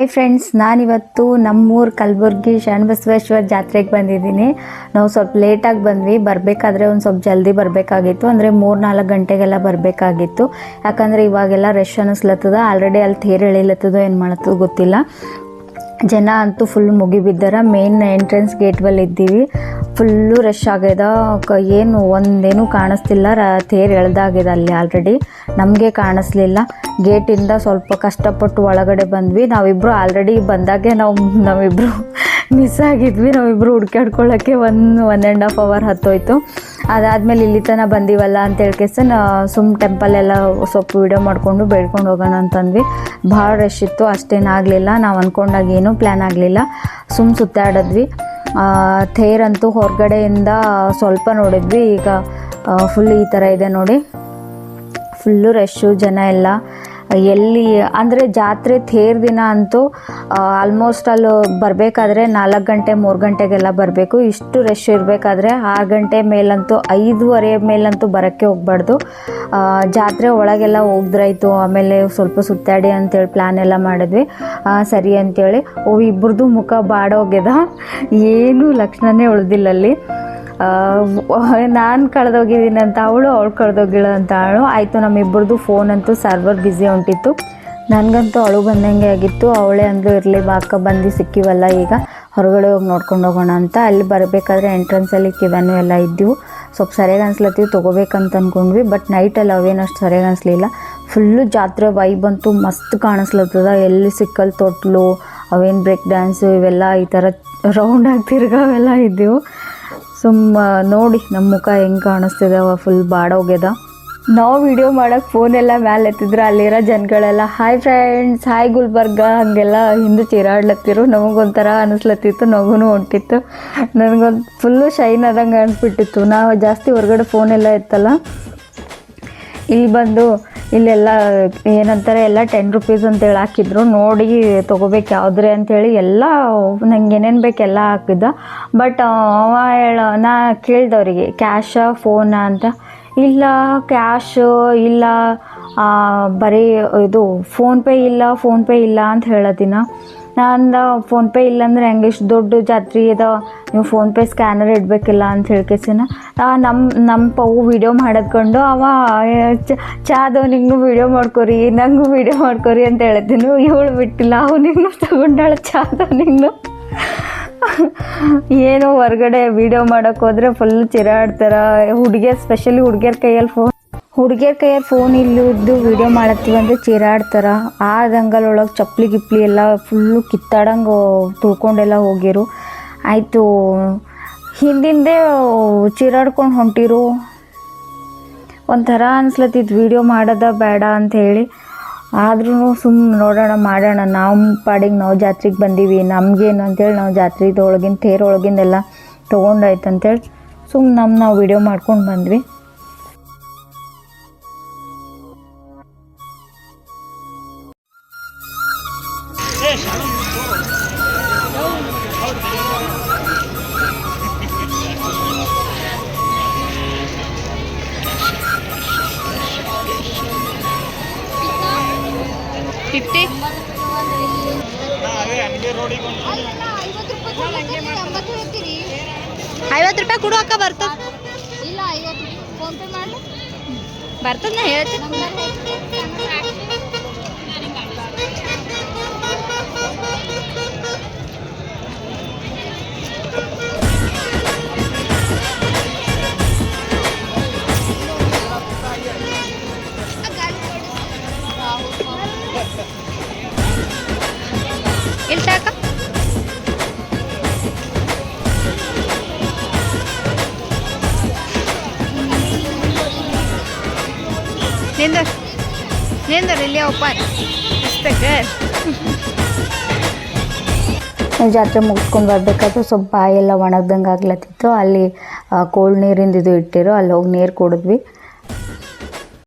Hi friends ನಾನಿವತ್ತು ನಮ್ಮೂರು ಕಲಬುರ್ಗಿ ಶರಣಬಸವೇಶ್ವರ ಜಾತ್ರೆಗೆ ಬಂದಿದ್ದೀನಿ. ನಾವು ಸ್ವಲ್ಪ ಲೇಟಾಗಿ ಬಂದ್ವಿ. ಬರಬೇಕಾದ್ರೆ ಒಂದು ಸ್ವಲ್ಪ ಜಲ್ದಿ ಬರಬೇಕಾಗಿತ್ತು. ಅಂದರೆ ಮೂರು ನಾಲ್ಕು ಗಂಟೆಗೆಲ್ಲ ಬರಬೇಕಾಗಿತ್ತು. ಯಾಕಂದರೆ ಇವಾಗೆಲ್ಲ ರಶ್ ಅನ್ನಿಸ್ಲತ್ತದ ಆಲ್ರೆಡಿ ಅಲ್ಲಿ ತೇರು ಎಳಿಲತ್ತದೋ ಏನು ಮಾಡತ್ತದೋ ಗೊತ್ತಿಲ್ಲ. ಜನ ಅಂತೂ ಫುಲ್ ಮುಗಿಬಿದ್ದಾರ. ಮೇನ್ ಎಂಟ್ರೆನ್ಸ್ ಗೇಟ್ ಬಲ್ಲಿ ಇದ್ದೀವಿ. ಫುಲ್ಲು ರಶ್ ಆಗ್ಯದ. ಏನು ಒಂದೇನು ಕಾಣಿಸ್ತಿಲ್ಲ. ರ ತೇರು ಅಲ್ಲಿ ಆಲ್ರೆಡಿ ನಮಗೆ ಕಾಣಿಸ್ಲಿಲ್ಲ. ಗೇಟಿಂದ ಸ್ವಲ್ಪ ಕಷ್ಟಪಟ್ಟು ಒಳಗಡೆ ಬಂದ್ವಿ. ನಾವಿಬ್ಬರು ಆಲ್ರೆಡಿ ಬಂದಾಗೆ ನಾವು ನಾವಿಬ್ಬರು ಮಿಸ್ ಆಗಿದ್ವಿ. ನಾವಿಬ್ಬರು ಹುಡ್ಕಾಡ್ಕೊಳ್ಳೋಕ್ಕೆ one one and half hour ಹತ್ತೋಯ್ತು. ಅದಾದಮೇಲೆ ಇಲ್ಲಿ ತನಕ ಬಂದೀವಲ್ಲ ಅಂತ ಹೇಳ್ಕೆಸನ್ ಸುಮ್ ಟೆಂಪಲ್ ಎಲ್ಲ ಸ್ವಲ್ಪ ವೀಡಿಯೋ ಮಾಡಿಕೊಂಡು ಬೇಡ್ಕೊಂಡು ಹೋಗೋಣ ಅಂತಂದ್ವಿ. ಭಾಳ ರಶ್ ಇತ್ತು. ಅಷ್ಟೇನಾಗಲಿಲ್ಲ ನಾವು ಅಂದ್ಕೊಂಡಾಗ ಏನೂ ಪ್ಲ್ಯಾನ್ ಆಗಲಿಲ್ಲ. ಸುಮ್ ಸುತ್ತಾಡಿದ್ವಿ. ಥೇರಂತೂ ಹೊರಗಡೆಯಿಂದ ಸ್ವಲ್ಪ ನೋಡಿದ್ವಿ. ಈಗ ಫುಲ್ ಈ ಥರ ಇದೆ ನೋಡಿ. ಫುಲ್ಲು ರಶ್ಶು ಜನ ಎಲ್ಲ. ಎಲ್ಲಿ, ಅಂದರೆ ಜಾತ್ರೆ ತೇರ್ ದಿನ ಅಂತೂ ಆಲ್ಮೋಸ್ಟ್ ಅಲ್ಲಿ ಬರಬೇಕಾದ್ರೆ ನಾಲ್ಕು ಗಂಟೆ, ಮೂರು ಗಂಟೆಗೆಲ್ಲ ಬರಬೇಕು. ಇಷ್ಟು ರಶ್ ಇರಬೇಕಾದ್ರೆ ಆರು ಗಂಟೆ ಮೇಲಂತೂ, ಐದೂವರೆ ಮೇಲಂತೂ ಬರೋಕ್ಕೆ ಹೋಗ್ಬಾರ್ದು. ಜಾತ್ರೆ ಒಳಗೆಲ್ಲ ಹೋಗ್ದ್ರಾಯ್ತು, ಆಮೇಲೆ ಸ್ವಲ್ಪ ಸುತ್ತಾಡಿ ಅಂತೇಳಿ ಪ್ಲ್ಯಾನ್ ಎಲ್ಲ ಮಾಡಿದ್ವಿ. ಸರಿ ಅಂತೇಳಿ, ಓ ಇಬ್ಬರದು ಮುಖ ಬಾಡೋಗ್ಯದ? ಏನೂ ಲಕ್ಷಣನೇ ಉಳಿದಿಲ್ಲ ಅಲ್ಲಿ. ನಾನು ಕಳೆದೋಗಿದ್ದೀನಿ ಅಂತ ಅವಳು ಅವಳು ಕಳೆದೋಗಿಲ್ಲ ಅಂತ ಅವಳು. ಆಯಿತು, ನಮ್ಮಿಬ್ಬರದು ಫೋನ್ ಅಂತೂ ಸರ್ವರ್ ಬ್ಯುಸಿ ಹೊಂಟಿತ್ತು ನನಗಂತೂ ಅಳು ಬಂದಂಗೆ ಆಗಿತ್ತು. ಅವಳೇ ಅಂದ್ಲು, ಇರಲಿ ಬಾಕ ಬಂದು ಸಿಕ್ಕಿವಲ್ಲ ಈಗ. ಹೊರಗಡೆ ಹೋಗಿ ನೋಡ್ಕೊಂಡು ಹೋಗೋಣ ಅಂತ. ಅಲ್ಲಿ ಬರಬೇಕಾದ್ರೆ ಎಂಟ್ರೆನ್ಸಲ್ಲಿ ಕಿವನು ಎಲ್ಲ ಇದ್ದವು ಸ್ವಲ್ಪ ಸರಿಯಾಗಿ ಅನ್ಸ್ಲತ್ತೀವಿ ತೊಗೋಬೇಕಂತ ಅಂದ್ಕೊಂಡ್ವಿ ಬಟ್ ನೈಟಲ್ಲಿ ಅವೇನು ಅಷ್ಟು ಸರಿಯಾಗಿ ಅನಿಸ್ಲಿಲ್ಲ ಫುಲ್ಲು ಜಾತ್ರೆ ವೈಬ್ ಅಂತೂ ಮಸ್ತ್ ಕಾಣಿಸ್ಲತ್ತದ. ಎಲ್ಲಿ ಸಿಕ್ಕಲ್, ತೊಟ್ಲು, ಅವೇನು ಬ್ರೇಕ್ ಡ್ಯಾನ್ಸು ಇವೆಲ್ಲ ಈ ಥರ ರೌಂಡಾಗಿ ತಿರ್ಗಾವೆಲ್ಲ ಇದ್ದವು ಸುಮ್ಮ ನೋಡಿ ನಮ್ಮ ಮುಖ ಹೆಂಗೆ ಕಾಣಿಸ್ತಿದೆ ಫುಲ್ ಬಾಡೋಗ್ಯದ. ನಾವು ವಿಡಿಯೋ ಮಾಡೋಕ್ಕೆ ಫೋನೆಲ್ಲ ಮ್ಯಾಲೆ ಎತ್ತಿದ್ರೆ ಅಲ್ಲಿರೋ ಜನಗಳೆಲ್ಲ ಹಾಯ್ ಫ್ರೆಂಡ್ಸ್ ಹಾಯ್ ಗುಲ್ಬರ್ಗ. ಹಾಗೆಲ್ಲ ಹಿಂದೆ ಚೀರಾಡ್ಲತ್ತಿರು ನಮಗೊಂಥರ ಅನಿಸ್ಲತ್ತಿತ್ತು, ನಗುನು ಹೊಂಟಿತ್ತು. ನನಗೊಂದು ಫುಲ್ಲು ಶೈನ್ ಆದಂಗೆ ಅನ್ಸ್ಬಿಟ್ಟಿತ್ತು. ನಾವು ಜಾಸ್ತಿ ಹೊರಗಡೆ ಫೋನೆಲ್ಲ ಎತ್ತಲ್ಲ. ಇಲ್ಲಿ ಬಂದು ಇಲ್ಲೆಲ್ಲ ಏನಂತಾರೆ, ಎಲ್ಲ ಟೆನ್ ರುಪೀಸ್ ಅಂತೇಳಿ ಹಾಕಿದ್ರು. ನೋಡಿ ತೊಗೋಬೇಕು ಯಾವುದ್ರಿ ಅಂತೇಳಿ ಎಲ್ಲ ನಂಗೆ ಏನೇನು ಬೇಕೆಲ್ಲ ಹಾಕಿದ್ದ. ಬಟ್ ಅವ ಹೇಳ, ನಾ ಕೇಳ್ದವ್ರಿಗೆ ಕ್ಯಾಶ ಫೋನಾ ಅಂತ. ಇಲ್ಲ ಕ್ಯಾಶ್ ಇಲ್ಲ. ಬರೀ ಇದು ಫೋನ್ಪೇ ಇಲ್ಲ ಫೋನ್ಪೇ ಇಲ್ಲ, ಅಂತ ಹೇಳತ್ತಿನ ನಾನು ಫೋನ್ಪೇ ಇಲ್ಲಾಂದ್ರೆ ಹೆಂಗೆ ಇಷ್ಟು ದೊಡ್ಡ ಜಾತ್ರೆ ಅದ ನೀವು ಫೋನ್ಪೇ ಸ್ಕ್ಯಾನರ್ ಇಡಬೇಕಿಲ್ಲ ಅಂತ ಹೇಳ್ಕೇಸಿನ ನಮ್ಮ ನಮ್ಮ ಪವು ವೀಡಿಯೋ ಮಾಡದ್ಕೊಂಡು ಅವ ಚಾದವನಿಗೂ ವಿಡಿಯೋ ಮಾಡ್ಕೊರಿ, ನಂಗೂ ವೀಡಿಯೋ ಮಾಡ್ಕೊರಿ ಅಂತ ಹೇಳ್ತೀನಿ. ಇವಳು ಬಿಟ್ಟಿಲ್ಲ ಅವನಿಗೂ ತಗೊಂಡಾಳ ಚಾದವನಿಗೂ ಏನೋ ಹೊರಗಡೆ ವಿಡಿಯೋ ಮಾಡೋಕ್ಕೋದ್ರೆ ಫುಲ್ ಚಿರಾಡ್ತಾರೆ ಹುಡುಗಿಯರ್ ಸ್ಪೆಷಲಿ ಹುಡುಗಿಯರ್ ಕೈಯಲ್ಲಿ ಫೋನ್ ಹುಡುಗಿಯರ್ ಕೈಯಲ್ಲಿ ಫೋನ್ ಇಲ್ಲದ್ದು ವಿಡಿಯೋ ಮಾಡತ್ತೀವಿ ಅಂದ್ರೆ ಚೀರಾಡ್ತಾರ. ಆ ದಂಗಲೊಳಗೆ ಚಪ್ಪಲಿ ಗಿಪ್ಲಿ ಎಲ್ಲ ಫುಲ್ಲು ಕಿತ್ತಾಡಂಗೆ ತುಳ್ಕೊಂಡೆಲ್ಲ ಹೋಗಿರು ಆಯಿತು, ಹಿಂದಿಂದೆ ಚೀರಾಡ್ಕೊಂಡು ಹೊಂಟಿರು. ಒಂಥರ ಅನ್ಸ್ಲತ್ತಿತ್ತು ವಿಡಿಯೋ ಮಾಡೋದ ಬೇಡ ಅಂತ ಹೇಳಿ. ಆದ್ರೂ ಸುಮ್ ನೋಡೋಣ, ಮಾಡೋಣ. ನಮ್ಮ ಪಾಡಿಗೆ ನಾವು ಜಾತ್ರೆಗೆ ಬಂದೀವಿ, ನಮಗೇನು ಅಂತೇಳಿ ನಾವು ಜಾತ್ರೆದೊಳಗಿನ ತೇರೊಳಗಿಂದೆಲ್ಲ ತೊಗೊಂಡಾಯ್ತು ಅಂತೇಳಿ ಸುಮ್ಮನೆ ನಮ್ಮ ನಾವು ವಿಡಿಯೋ ಮಾಡ್ಕೊಂಡು ಬಂದ್ವಿ. ಫಿಫ್ಟಿ ಐವತ್ತು ರೂಪಾಯಿ ಕೊಡು ಅಕ್ಕ ಬರ್ತದ ಇಲ್ಲ ಐವತ್ತು ಫೋನ್ ಪೇ ಮಾಡಿ ಬರ್ತದ ನಾ ಹೇಳ್ತೀನಿ ನಿಂದರ್ ನಿಂದರ್ ಇಲ್ಲಿ ಜಾತ್ರೆ ಮುಗಿಸ್ಕೊಂಡು ಬರ್ಬೇಕಾದ್ರೆ ಸ್ವಲ್ಪ ಬಾಯೆಲ್ಲ ಒಣಗ್ದಂಗೆ ಆಗ್ಲತ್ತಿತ್ತು ಅಲ್ಲಿ ಕೋಲ್ಡ್ ನೀರಿಂದ ಇದು ಇಟ್ಟಿರೋ. ಅಲ್ಲಿ ಹೋಗಿ ನೀರು ಕುಡಿದ್ವಿ.